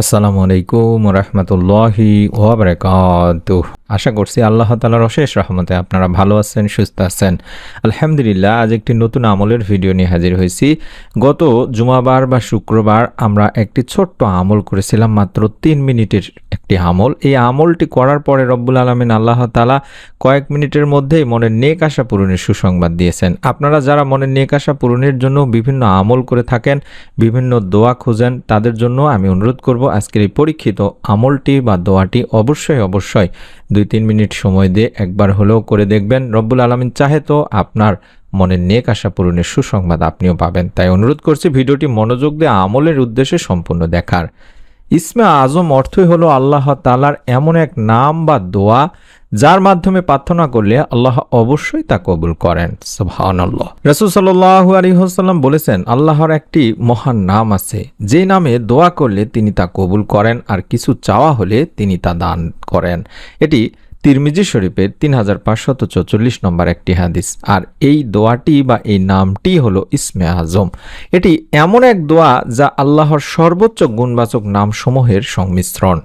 আসসালামু আলাইকুম রহমতুল্লাহি ওবরাকাত আশা করছি আল্লাহ তালার অশেষ রহমতে আপনারা ভালো আছেন, সুস্থ আছেন। আলহামদুলিল্লাহ, আজ একটি নতুন আমলের ভিডিও নিয়ে হাজির হয়েছি। গত জুমাবার বা শুক্রবার আমরা একটি ছোট্ট আমল করেছিলাম মাত্র তিন মিনিটের একটি আমল। এই আমলটি করার পরে রব্বুল আলমিন আল্লাহ তালা কয়েক মিনিটের মধ্যেই মনের নেক আশা পূরণের সুসংবাদ দিয়েছেন। আপনারা যারা মনের নেক আশা পূরণের জন্য বিভিন্ন আমল করে থাকেন, বিভিন্ন দোয়া খুঁজেন, তাদের জন্য আমি অনুরোধ করব আজকের এই পরীক্ষিত আমলটি বা দোয়াটি অবশ্যই অবশ্যই দুই তিন মিনিট সময় দিয়ে একবার হলেও করে দেখবেন। রব্বুল আলমিন চাহে তো আপনার মনের নেক আশা পূরণের সুসংবাদ আপনিও পাবেন। তাই অনুরোধ করছি ভিডিওটি মনোযোগ দিয়ে আমলের উদ্দেশ্যে সম্পূর্ণ দেখার। ইসমে আজম অর্থই হলো আল্লাহ তালার এমন এক নাম বা দোয়া, যার মাধ্যমে প্রার্থনা করলে আল্লাহ অবশ্যই তা কবুল করেন। সুবহানাল্লাহ। রাসূল সাল্লাল্লাহু আলাইহি ওয়াসাল্লাম বলেছেন, আল্লাহর একটি মহান নাম আছে, যে নামে দোয়া করলে তিনি তা কবুল করেন আর কিছু চাওয়া হলে তিনি তা দান করেন। এটি তিরমিজি শরীফের তিন হাজার পাঁচশত চৌচল্লিশ নম্বর একটি হাদিস। আর এই দোয়াটি বা এই নামটি হলো ইসমে আজম। এটি এমন এক দোয়া যা আল্লাহর সর্বোচ্চ গুণবাচক নামসমূহের সংমিশ্রণ।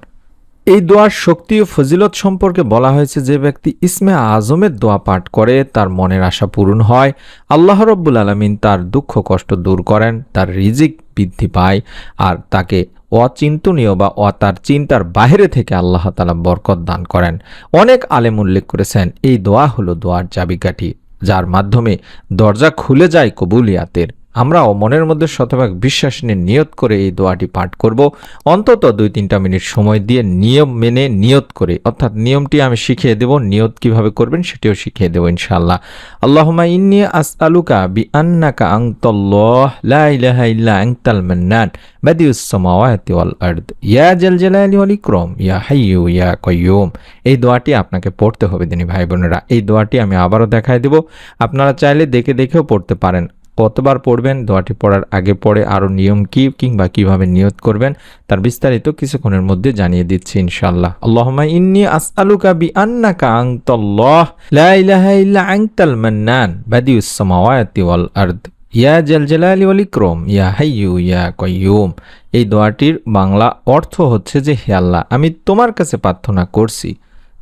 এই দোয়ার শক্তি ও ফজিলত সম্পর্কে বলা হয়েছে যে ব্যক্তি ইসমে আজমের দোয়া পাঠ করে, তার মনের আশা পূরণ হয়, আল্লাহ রব্বুল আলমিন তার দুঃখ কষ্ট দূর করেন, তার রিজিক বৃদ্ধি পায়, আর তাকে অচিন্তনীয় বা অ তার চিন্তার বাইরে থেকে আল্লাহ তালা বরকত দান করেন। অনেক আলেম উল্লেখ করেছেন, এই দোয়া হলো দোয়ার চাবিকাঠি, যার মাধ্যমে দরজা খুলে যায় কবুলিয়াতের। আমরাও মনের মধ্যে শতভাগ বিশ্বাস নিয়ে নিয়ত করে এই দোয়াটি পাঠ করব। অন্তত দুই তিনটা মিনিট সময় দিয়ে নিয়ম মেনে নিয়ত করে, অর্থাৎ নিয়মটি আমি শিখিয়ে দেব, নিয়ত কীভাবে করবেন সেটিও শিখিয়ে দেব ইনশাআল্লাহ। আল্লাহুমা ইন্নি আসআলুকা বি আন্নাকা আনতাল্লাহ, লা ইলাহা ইল্লা আনতাল মান্নান, বাদিউস সামাওয়াতি ওয়াল আরদ। ইয়া জাল জালালি ওয়াল ইকরাম, ইয়া হাইয়ু ইয়া কাইয়ুম এই দোয়াটি আপনাকে পড়তে হবে দিনী ভাই বোনেরা। এই দোয়াটি আমি আবারও দেখায় দেব। আপনারা চাইলে দেখে দেখেও পড়তে পারেন। কতবার পড়বেন, দোয়াটি পড়ার আগে পরে আরও নিয়ম কী কিংবা কীভাবে নিয়ত করবেন, তার বিস্তারিত কিছুক্ষণের মধ্যে জানিয়ে দিচ্ছি ইনশাআল্লাহ। আল্লাহুম্মা ইন্নি আসআলুকা বি আন্নাকা আনতাল্লাহ, লা ইলাহা ইল্লা আনতাল মান্নান, বাদিউস সামাওয়াতি ওয়াল আরদ। ইয়া জাল জালালি ওয়াল ইকরাম, ইয়া হাইয়ু ইয়া কাইয়ুম এই দোয়াটির বাংলা অর্থ হচ্ছে যে, হে আল্লাহ, আমি তোমার কাছে প্রার্থনা করছি,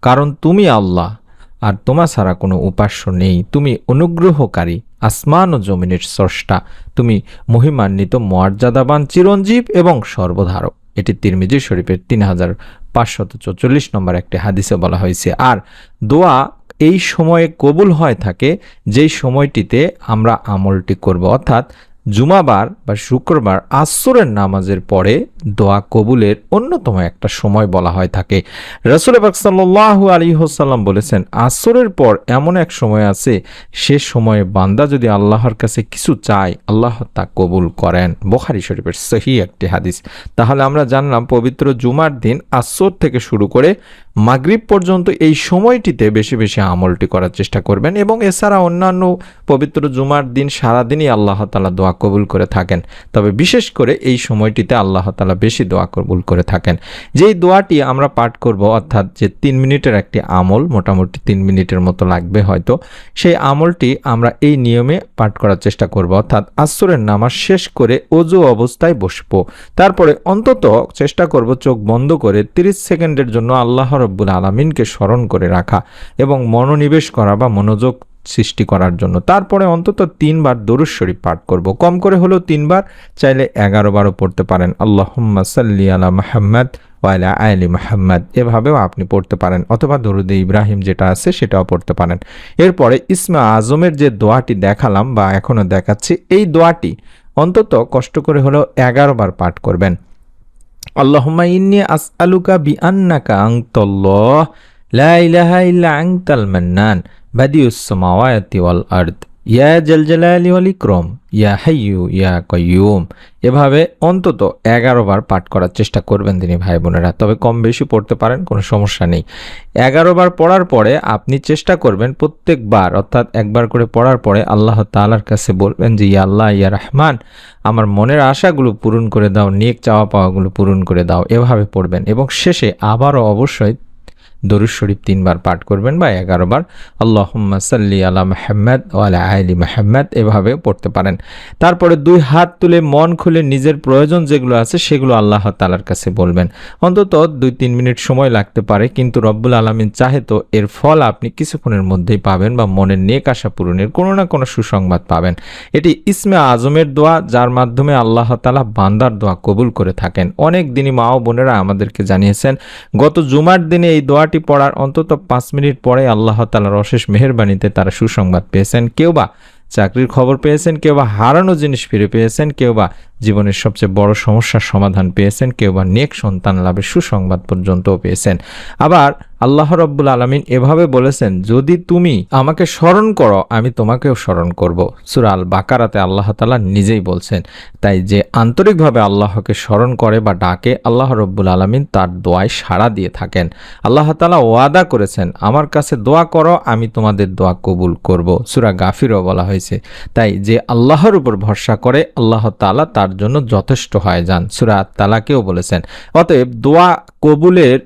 কারণ তুমি আল্লাহ। আর তোমার ছাড়া কোনো উপাস্য নেই। তুমি অনুগ্রহকারী, আসমান ও জমিনের স্রষ্টা। তুমি মহিমান্বিত, মর্যাদাবান, চিরঞ্জীব এবং সর্বধারক। এটি তিরমিজি শরীফের তিন হাজার পাঁচশত চৌচল্লিশ নম্বর একটি হাদিসে বলা হয়েছে। আর দোয়া এই সময়ে কবুল হয় থাকে, যেই সময়টিতে আমরা আমলটি করব। অর্থাৎ জুমাবার বা শুক্রবার আসরের নামাজের পরে দোয়া কবুলের অন্যতম একটা সময় বলা হয় থাকে। রসুল বাক সাল্লাহ আলী হোসাল্লাম বলেছেন, আসরের পর এমন এক সময় আছে, সে সময়ে বান্দা যদি আল্লাহর কাছে কিছু চায়, আল্লাহ তা কবুল করেন। বোখারি শরীফের সহি একটি হাদিস। তাহলে আমরা জানলাম, পবিত্র জুমার দিন আসর থেকে শুরু করে মাগরিব পর্যন্ত এই সময়টিতে বেশি বেশি আমলটি করার চেষ্টা করবেন এবং এছাড়া অন্যান্য পবিত্র জুমার দিন সারাদিনই আল্লাহ তালা দোয়া কবুল করে থাকেন। তবে বিশেষ করে এই সময়টিতে আল্লাহ তালা বেশি দোয়া কবুল করে থাকেন। যেই দোয়াটি আমরা পাঠ করব, অর্থাৎ যে তিন মিনিটের একটি আমল, মোটামুটি তিন মিনিটের মতো লাগবে হয়তো, সেই আমলটি আমরা এই নিয়মে পাঠ করার চেষ্টা করব। অর্থাৎ আসরের নামাজ শেষ করে অজু অবস্থায় বসবো। তারপরে অন্তত চেষ্টা করব চোখ বন্ধ করে 30 সেকেন্ডের জন্য আল্লাহ রব্বুল আলমিনকে স্মরণ করে রাখা এবং মনোনিবেশ করা বা মনোযোগ সৃষ্টি করার জন্য। তারপরে অন্তত তিনবার দরুদ শরীফ পাঠ করব। কম করে হলেও তিনবার, চাইলে এগারো বারও পড়তে পারেন। আল্লাহ সাল্লি আলা মাহমদ ওয়ালা আলী মাহমদ এভাবেও আপনি পড়তে পারেন, অথবা দরুদে ইব্রাহিম যেটা আছে সেটাও পড়তে পারেন। এরপরে ইসমা আজমের যে দোয়াটি দেখালাম বা এখনও দেখাচ্ছি, এই দোয়াটি অন্তত কষ্ট করে হলেও এগারো বার পাঠ করবেন। আল্লাহুম্মা ইন্নি আসআলুকা বিআন্নাকা আনতাল্লাহ লা ইলাহা ইল্লা আনতাল মান্নান বাদিউস সামাওয়াতি ওয়াল আরদ ইয়া জাল জালালি ওয়াল ইকরাম, ইয়া হাইয়ু, ইয়া কাইয়ুম। এভাবে অন্তত এগারো বার পাঠ করার চেষ্টা করবেন তিনি ভাই বোনেরা, তবে কম বেশি পড়তে পারেন, কোনো সমস্যা নেই। এগারো বার পড়ার পরে আপনি চেষ্টা করবেন প্রত্যেকবার, অর্থাৎ একবার করে পড়ার পরে আল্লাহ তাআলার কাছে বলবেন যে, ইয়া আল্লাহ, ইয়া রহমান, আমার মনের আশাগুলো পূরণ করে দাও, নেক চাওয়া পাওয়াগুলো পূরণ করে দাও। এভাবে পড়বেন এবং শেষে আবারও অবশ্যই দরুদ শরীফ তিনবার পাঠ করবেন বা এগারো বার আল্লাহুম্মা সাল্লি আলা মাহমদ ও আলা আলি মাহমদ এভাবে পড়তে পারেন। তারপরে দুই হাত তুলে মন খুলে নিজের প্রয়োজন যেগুলো আছে সেগুলো আল্লাহ তালার কাছে বলবেন। অন্তত দুই তিন মিনিট সময় লাগতে পারে, কিন্তু রব্বুল আলমিন চাহে তো এর ফল আপনি কিছুক্ষণের মধ্যেই পাবেন বা মনের নেক আশা পূরণের কোনো না কোনো সুসংবাদ পাবেন। এটি ইসমে আজমের দোয়া, যার মাধ্যমে আল্লাহ তালা বান্দার দোয়া কবুল করে থাকেন। অনেক দিনই মা ও বোনেরা আমাদেরকে জানিয়েছেন, গত জুমার দিনে এই দোয়াটি পড়ার অন্তত পাঁচ মিনিট পরে আল্লাহ তালার অশেষ মেহরবানিতে তারা সুসংবাদ পেয়েছেন। কেউ বা চাকরির খবর পেয়েছেন, কেউ বা হারানো জিনিস ফিরে পেয়েছেন, কেউ বা জীবনের সবচেয়ে বড় সমস্যার সমাধান পেয়েছেন, কেউ বা নেক সন্তান লাভের সুসংবাদ পর্যন্তও পেয়েছেন। আবার আল্লাহ রব্বুল আলমিন এভাবে বলেছেন, যদি তুমি আমাকে স্মরণ করো, আমি তোমাকেও স্মরণ করব। সুরা আল বাকারাতে আল্লাহ তালা নিজেই বলছেন, তাই যে আন্তরিকভাবে আল্লাহকে স্মরণ করে বা ডাকে, আল্লাহ রব্বুল আলমিন তার দোয়ায় সাড়া দিয়ে থাকেন। আল্লাহ তালা ওয়াদা করেছেন, আমার কাছে দোয়া করো, আমি তোমাদের দোয়া কবুল করব। সুরা গাফিরও বলা হয়েছে, তাই যে আল্লাহর উপর ভরসা করে, আল্লাহ তালা তার জন্য যথেষ্ট হয়ে যান। সুরা তালাকেও বলেছেন, অতএব দোয়া কবুলের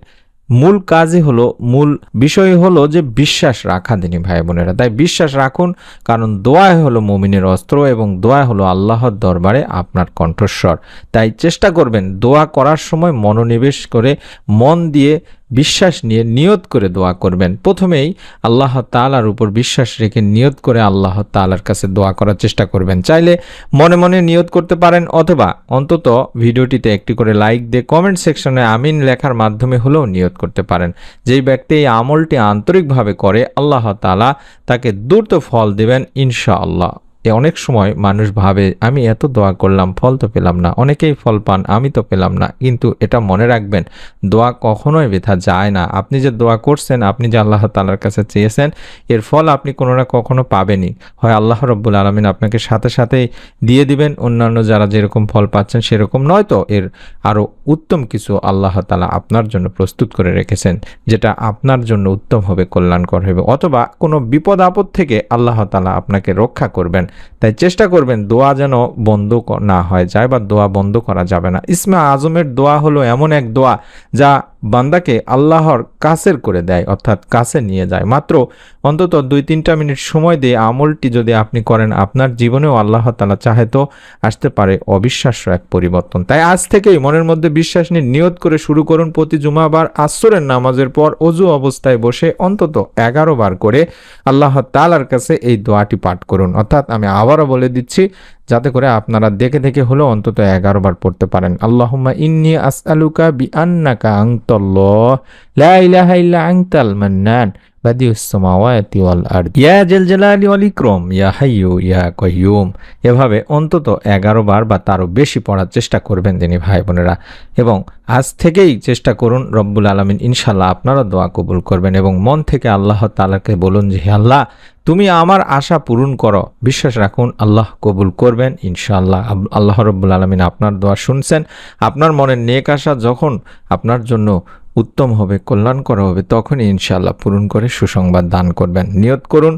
মূল কাজই হলো, মূল বিষয় হলো যে বিশ্বাস রাখা, দিনী ভাই বোনেরা তাই বিশ্বাস রাখুন, কারণ দোয়া হলো মমিনের অস্ত্র এবং দোয়া হলো আল্লাহর দরবারে আপনার কণ্ঠস্বর। তাই চেষ্টা করবেন দোয়া করার সময় মনোনিবেশ করে মন দিয়ে বিশ্বাস নিয়ে নিয়ত করে দোয়া করবেন। প্রথমেই আল্লাহ তালার উপর বিশ্বাস রেখে নিয়ত করে আল্লাহ তালার কাছে দোয়া করার চেষ্টা করবেন। চাইলে মনে মনে নিয়ত করতে পারেন অথবা অন্তত ভিডিওটিতে একটি করে লাইক দিয়ে কমেন্ট সেকশনে আমিন লেখার মাধ্যমে হলেও নিয়ত করতে পারেন। যেই ব্যক্তি এই আমলটি আন্তরিকভাবে করে, আল্লাহ তালা তাকে দ্রুত ফল দেবেন ইনশাআল্লাহ। অনেক সময় মানুষ ভাবে, আমি এত দোয়া করলাম, ফল তো পেলাম না। অনেকেই ফল পান, আমি তো পেলাম না। কিন্তু এটা মনে রাখবেন, দোয়া কখনোই বৃথা যায় না। আপনি যে দোয়া করছেন, আপনি যে আল্লাহ তালার কাছে চেয়েছেন, এর ফল আপনি কোনো না কখনো পাবেনই। হয় আল্লাহ রব্বুল আলমিন আপনাকে সাথে সাথেই দিয়ে দিবেন, অন্যান্য যারা যেরকম ফল পাচ্ছেন সেরকম নয় তো, এর আরও উত্তম কিছু আল্লাহ তালা আপনার জন্য প্রস্তুত করে রেখেছেন, যেটা আপনার জন্য উত্তম হবে, কল্যাণকর হবে। অথবা কোনো বিপদ আপদ থেকে আল্লাহ তালা আপনাকে রক্ষা করবেন। তাই চেষ্টা করবেন দোয়া যেন বন্ধ না হয় যায় বা দোয়া বন্ধ করা যাবে না। ইসমা আজমের দোয়া হলো এমন এক দোয়া যা বান্দাকে আল্লাহর কাছের করে দেয়, অর্থাৎ কাছে নিয়ে যায়। মাত্র অন্তত দুই তিনটা মিনিট সময় দিয়ে আমলটি যদি আপনি করেন, আপনার জীবনেও আল্লাহ তালা চাহে তো আসতে পারে অবিশ্বাস্য এক পরিবর্তন। তাই আজ থেকেই মনের মধ্যে বিশ্বাস নিয়ে নিয়ত করে শুরু করুন প্রতি জুমাবার আসরের নামাজের পর অজু অবস্থায় বসে অন্তত এগারো বার করে আল্লাহ তালার কাছে এই দোয়াটি পাঠ করুন। অর্থাৎ আমি আবারও বলে দিচ্ছি যাতে করে আপনারা দেখে দেখে হলেও অন্তত এগারো বার পড়তে পারেন। আল্লাহ ইন্নি আসআলুকা বি আন্নাকা আনতাল্লাহ, লা আনতাল মান্নান। ইয়া ইয়া ইয়া এভাবে অন্তত এগারো বার বা তারও বেশি পড়ার চেষ্টা করবেন তিনি ভাই বোনেরা এবং আজ থেকেই চেষ্টা করুন রব্বুল আলমিন ইনশাল্লাহ আপনারা দোয়া কবুল করবেন এবং মন থেকে আল্লাহ তালাকে বলুন যে আল্লাহ, তুমি আমার আশা পূরণ করো। বিশ্বাস রাখুন, আল্লাহ কবুল করবেন ইনশাআল্লাহ। আল্লাহ রব্বুল আলমিন আপনার দোয়া শুনছেন। আপনার মনের নেক আশা যখন আপনার জন্য উত্তম হবে কল্যাণকর হবে তখনই ইনশাআল্লাহ পূরণ করে সুসংবাদ দান করবেন। নিয়ত করুন